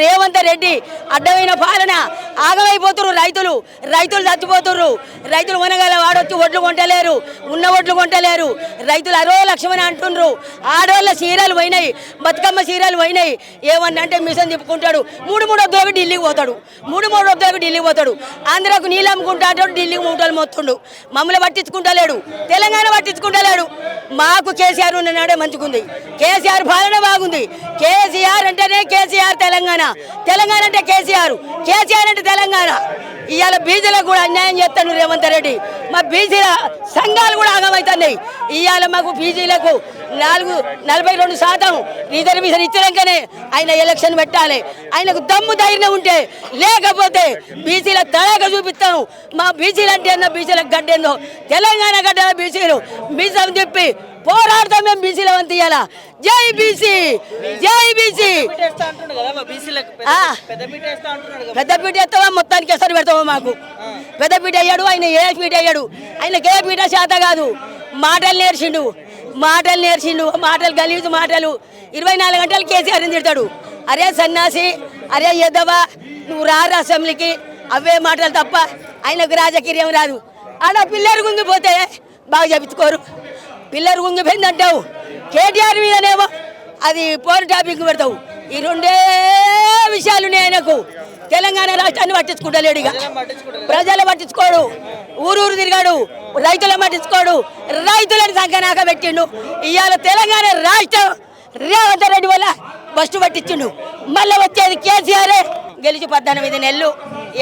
రేవంత్ రెడ్డి అడ్డమైన పాలన ఆగమైపోతురు రైతులు. రైతులు చచ్చిపోతున్నారు రైతులు మునగల వాడొచ్చి ఒడ్లు కొంటలేరు. ఉన్న ఒడ్లు కొంటలేరు. రైతులు అరో లక్ష్మని అంటుండ్రు. ఆడోళ్ళ చీరలు పోయినాయి. బతుకమ్మ చీరలు పోయినాయి. ఏమన్నా అంటే మిషన్ తిప్పుకుంటాడు. మూడు మూడు వద్దోకి ఢిల్లీకి పోతాడు. మూడు మూడు వద్దకు ఢిల్లీకి పోతాడు. ఆంధ్రాకు నీళ్ళు అమ్ముకుంటా అంటాడు ఢిల్లీకి మూటలు మొత్తుండు. మమ్మల్ని పట్టించుకుంటలేడు. తెలంగాణ పట్టించుకుంటలేడు. మాకు కేసీఆర్ ఉన్ననాడే మంచుకుంది కేసీఆర్ పాలన బాగుంది. కేసీఆర్ అంటేనే కేసీఆర్ తెలంగాణ. తెలంగాణ. అంటే కేసీఆర్. కేసీఆర్ అంటే తెలంగాణ. ఇవాళ బీసీలకు కూడా అన్యాయం చేస్తాను రేవంత్ రెడ్డి. మా బీసీల సంఘాలు కూడా ఆగమవుతున్నాయి ఇవాళ మాకు బీసీలకు నాలుగు నలభై రెండు శాతం రిజర్వేషన్ ఇచ్చినాకనే ఆయన ఎలక్షన్ పెట్టాలి. ఆయనకు దమ్ము ధైర్యం ఉంటే లేకపోతే బీసీల తడాక చూపిస్తాను. మా బీసీలు అంటే ఏందో బీసీల గడ్డ ఏందో. తెలంగాణ గడ్డ బీసీలు. బీసీ చెప్పి పోరాడతాం మేము బీసీల వంతు ఇయ్యాల. జై బీసీ జై బీసీ. పెద్దపీట ఎత్తావా? మొత్తానికి ఎసరు పెడతావా మాకు? పెద్దపీట అయ్యాడు ఆయన ఏ పీట అయ్యాడు ఆయనకి ఏ పీట శాత కాదు. మాటలు నేర్చిండు. మాటలు నేర్చిండు. మాటలు గలీజు మాటలు. ఇరవై నాలుగు గంటలు కేసీఆర్ తిడతాడు. అరే సన్నాసి అరే ఎద్దవా నువ్వు రారు అసెంబ్లీకి? అవే మాటలు తప్ప ఆయనకు రాజకీయం రాదు. ఆడ పిల్లలు గుంగిపోతే బాగా చెప్పుకోరు పిల్లలు గుంగిపోయింది అంటావు కేటీఆర్ మీదనేమో అది పోరు టాపిక్ పెడతావు. ఈ రెండే విషయాలు ఆయనకు. తెలంగాణ రాష్ట్రాన్ని పట్టించుకుంటలేడు ఇక. ప్రజలు పట్టించుకోడు. ఊరూరు తిరిగాడు. రైతులను పట్టించుకోడు. రైతులను సంకనాక పెట్టిండు ఇవాళ తెలంగాణ రాష్ట్రం రేవంత్ రెడ్డి వల్ల బస్టు పట్టించిండు. మళ్ళీ వచ్చేది కేసీఆర్. గెలిచి పద్దెనిమిది నెలలు.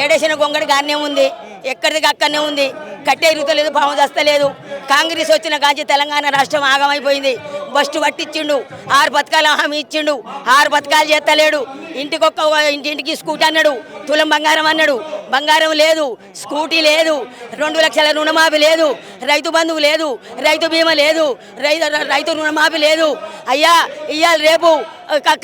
ఏడేసిన గొంగడి గానే ఉంది. ఎక్కడిది అక్కడనే ఉంది. కట్టే ఇరుగుతలేదు పాము దస్తలేదు. కాంగ్రెస్ వచ్చిన కాంచి తెలంగాణ రాష్ట్రం ఆగమైపోయింది. బస్టు పట్టించిండు. ఆరు పథకాలు హామీ ఇచ్చిండు. ఆరు పథకాలు చేస్తలేడు. ఇంటికొక్క ఇంటింటికి స్కూటీ అన్నాడు. తులం బంగారం అన్నాడు. బంగారం లేదు స్కూటీ లేదు రెండు లక్షల రుణమాఫీ లేదు రైతు బంధువు లేదు రైతు బీమా లేదు రైతు రైతు రుణమాఫీ లేదు. అయ్యా ఇయ్యాలి రేపు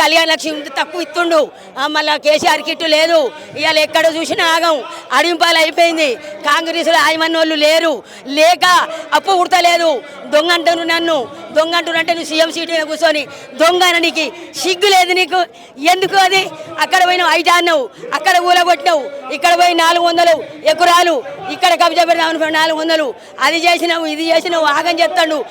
కళ్యాణ లక్ష్మి తక్కువ ఇస్తుండు. మళ్ళీ కేసీఆర్ కిట్టు లేదు. ఇవాళ ఎక్కడ చూసినా ఆగం. అడింపాలు అయిపోయింది. కాంగ్రెస్లో ఆయమన్నోళ్ళు లేరు. లేక అప్పు ఉడతలేదు దొంగ అంటారు నన్ను. దొంగ అంటున్నంటే నువ్వు సీఎం సీట్ మీద కూర్చొని దొంగ అని నీకు సిగ్గు లేదు నీకు. ఎందుకు అది? అక్కడ పోయిన ఐటా అన్నావు అక్కడ ఊలగొట్టినావు. ఇక్కడ పోయి నాలుగు వందలు ఎకురాలు. ఇక్కడ కబ్జా పెడదాం నాలుగు వందలు. అది చేసినావు ఇది చేసినావు ఆగం చెప్తాడు.